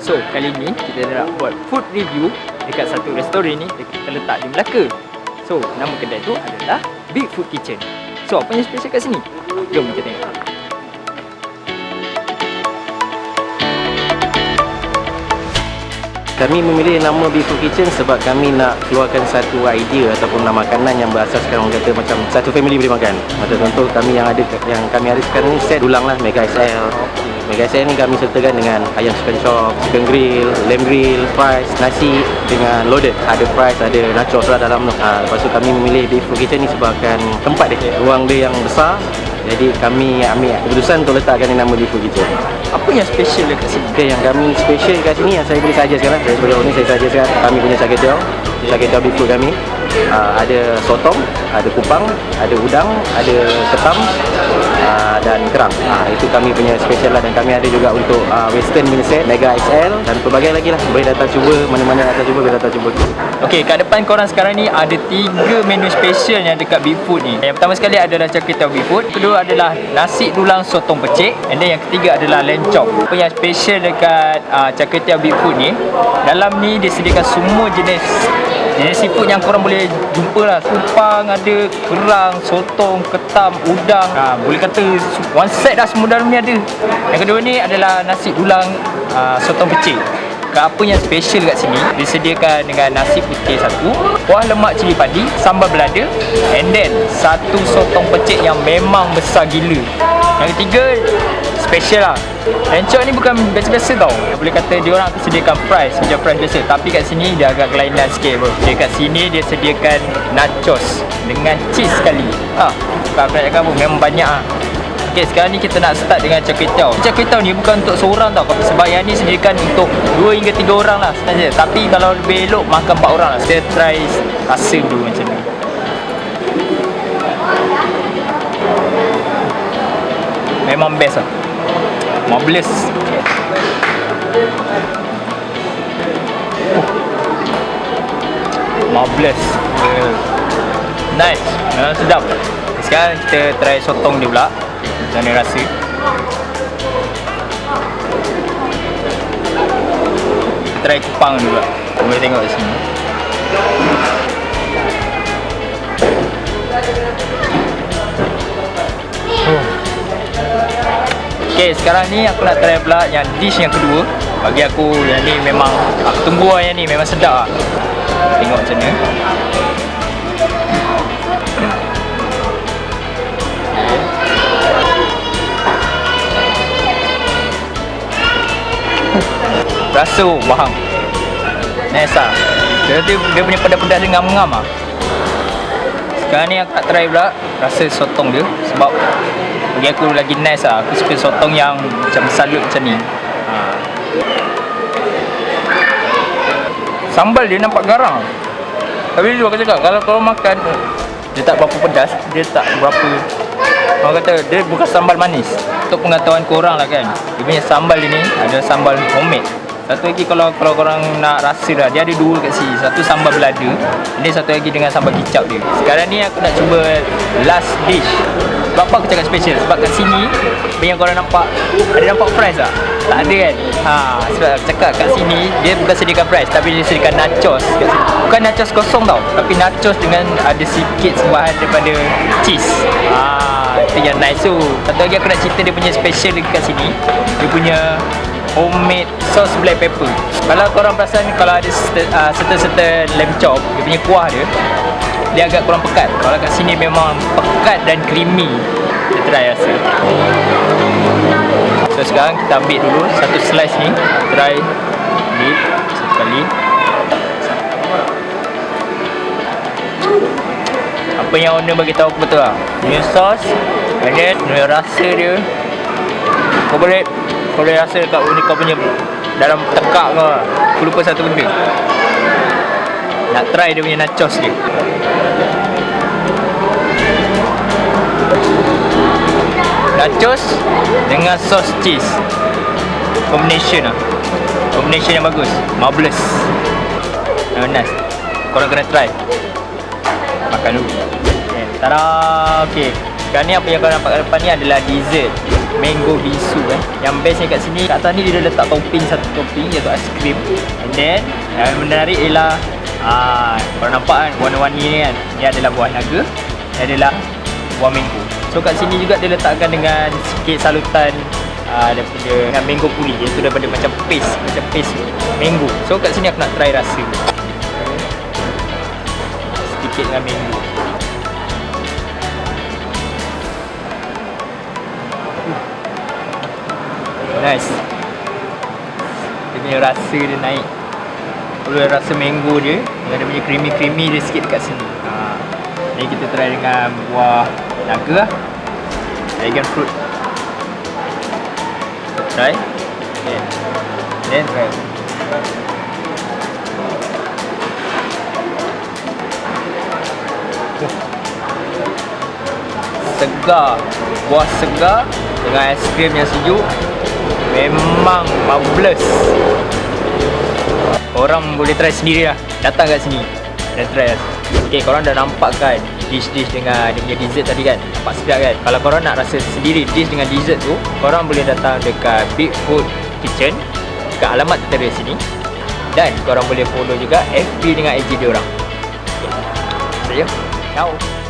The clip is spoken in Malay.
So, kali ni kita nak buat food review dekat satu restoran ni dekat terletak di Melaka. So, nama kedai tu adalah Big Food Kitchen. So, apa yang special kat sini? Jom kita tengok. Kami memilih nama Beef Food Kitchen sebab kami nak keluarkan satu idea ataupun nama makanan yang berasaskan orang kata macam satu family boleh makan. Macam contoh kami yang ada yang kami ada sekarang ni set dulang lah Mega XL. Mega XL ni kami sertakan dengan ayam chicken chop, chicken grill, lamb grill, fries, nasi dengan loaded. Ada fries, ada nachos lah dalam tu. Ha, lepas tu kami memilih Beef Food Kitchen ni sebabkan tempat dia. Ruang dia yang besar. Jadi kami ambil keputusan untuk letakkan ni nama Beef Food Kitchen. Apa yang special dekat sini? Okay, yang kami special kat sini yang saya boleh saja sekarang Daripada ni saya saja sekarang Kami punya char kway teow Char kway teow beef food kami uh, Ada sotong, ada kupang, ada udang, ada ketam uh, Dan kerang uh, Itu kami punya special lah Dan kami ada juga untuk uh, western punya set Mega XL Dan pelbagai lagi lah Boleh datang cuba Mana-mana datang cuba Boleh datang cuba Okey, kat depan korang sekarang ni ada tiga menu special yang dekat Big Food ni. Yang pertama sekali adalah teow Big Food. Kedua adalah nasi dulang sotong pecik. And then yang ketiga adalah chop. Apa yang special dekat uh, teow Big Food ni, dalam ni disediakan semua jenis jenis seafood yang korang boleh jumpa lah. Kupang ada, kerang, sotong, ketam, udang. Ha, boleh kata one set dah semua dalam ni ada. Yang kedua ni adalah nasi dulang uh, sotong pecik. Apa yang special kat sini disediakan dengan nasi putih satu, kuah lemak cili padi, sambal belada and then satu sotong pecik yang memang besar gila. Yang ketiga special lah. Lencok ni bukan biasa-biasa tau. Boleh kata dia orang akan sediakan fries macam fries biasa tapi kat sini dia agak kelainan sikit bro. Dia kat sini dia sediakan nachos dengan cheese sekali. Ha, bukan aku nak cakap pun memang banyak ah. Okay, sekarang ni kita nak start dengan char kway. Char kway ni bukan untuk seorang tau. Sebab yang ni sediakan untuk 2 hingga 3 orang lah sebenarnya. Tapi kalau lebih elok makan 4 orang lah. Saya try rasa dulu macam Marvelous. Oh. Uh, nice. Memang sedap. Sekarang kita try sotong dia pula. Macam mana rasa. Try kupang dulu pula. Boleh tengok kat sini. Okay, sekarang ni aku nak try pula yang dish yang kedua. Bagi aku yang ni memang aku tunggu lah yang ni memang sedap lah. Tengok macam mana. Rasa oh, faham. Nice lah. Dia, dia, punya pedas-pedas dia ngam-ngam lah. Sekarang ni aku nak try pula rasa sotong dia sebab bagi aku lagi nice lah. Aku suka sotong yang macam salut macam ni. Ha. Sambal dia nampak garang. Tapi dia aku cakap kalau kau makan dia tak berapa pedas, dia tak berapa Orang kata dia bukan sambal manis. Untuk pengetahuan korang lah kan. Dia punya sambal ini adalah sambal homemade. Satu lagi kalau kalau korang nak rasa dah dia ada dua kat sini. Satu sambal belada, ini satu lagi dengan sambal kicap dia. Sekarang ni aku nak cuba last dish. Sebab apa aku cakap special? Sebab kat sini yang korang nampak ada nampak fries tak? Tak ada kan? Ha, sebab aku cakap kat sini dia bukan sediakan fries tapi dia sediakan nachos kat sini. Bukan nachos kosong tau, tapi nachos dengan ada sikit sembahan daripada cheese. Ha, itu yang nice tu. Satu lagi aku nak cerita dia punya special dekat sini. Dia punya homemade sauce black pepper. Kalau korang perasan kalau ada uh, serta-serta lamb chop, dia punya kuah dia dia agak kurang pekat. Kalau kat sini memang pekat dan creamy. Kita try rasa. So sekarang kita ambil dulu satu slice ni, try ambil satu kali. Apa yang owner bagi tahu aku betul lah. New sauce then new rasa dia. Kau boleh kau boleh rasa kat ni kau punya dalam tekak kau. Aku lupa satu benda. Nak try dia punya nachos dia. Nachos dengan sos cheese. Combination lah. Combination yang bagus. Marvelous. Memang nice. Korang kena try. Makan dulu. Okay. Tada. Okay. Sekarang ni apa yang kau nampak kat depan ni adalah dessert. Mango bisu eh. Yang bestnya kat sini Kat atas ni dia letak topping Satu topping iaitu aiskrim. And then Yang menarik ialah ah, Kau nampak kan Warna-warni ni kan Ni adalah buah naga Ni adalah buah mango. So kat sini juga dia letakkan dengan Sikit salutan ah, Daripada Dengan mango puri. Iaitu daripada macam paste Macam paste mango. So kat sini aku nak try rasa. Sedikit dengan mango Nice. Dia punya rasa dia naik. Kalau rasa mango dia, dengan dia punya creamy-creamy dia sikit dekat sini. Ha. Jadi kita try dengan buah naga lah. Dragon fruit. Try. Okay. Then try. Segar. Buah segar dengan aiskrim yang sejuk Memang marvelous Korang boleh try sendiri lah Datang kat sini. Dan try lah. Okay korang dah nampak kan Dish-dish dengan dia punya dessert tadi kan? Nampak sedap kan? Kalau korang nak rasa sendiri dish dengan dessert tu Korang boleh datang dekat Big Food Kitchen Dekat alamat tertera sini. Dan korang boleh follow juga FB dengan IG diorang Okay you Ciao